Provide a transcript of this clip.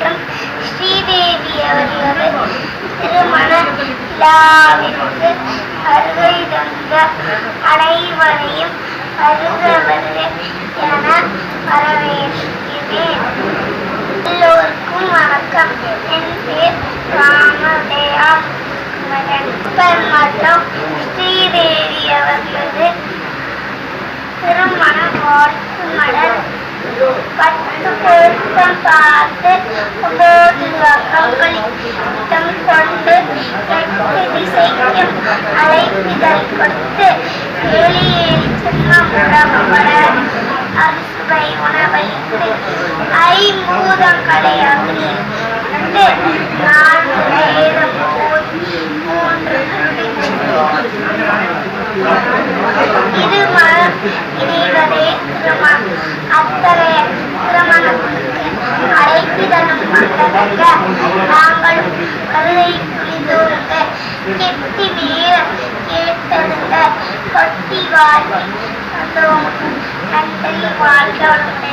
மற்றும் ஸ்ரீதேவி அவர்களது திருமண விழாவிற்கு வருகை தந்த அனைவரையும் வருக வருக என வரவேற்கிறேன். எல்லோருக்கும் வணக்கம். என் பேர் ராமதேயா. மகன் மற்றும் ஸ்ரீதேவி அவர்களது திருமண வாழ்த்து மலர். சுத்தம் பார்த்து ஒன்பது வகங்களிடம் கொண்டு எட்டு திசைக்கும் அழைப்பிதழ் கொடுத்து வெளியேறி சின்னம் உடம்பட அறுசுவை உணவளித்து ஐம்பூதங்களை அகிழ்ந்து நான்கு அழைப்பிதழும் வந்ததற்க நாங்களும் கருதை கெட்டி மேல கேட்டதுங்க கொட்டி வாழ்க்கை வந்தோம் நன்றி வாழ்க்கை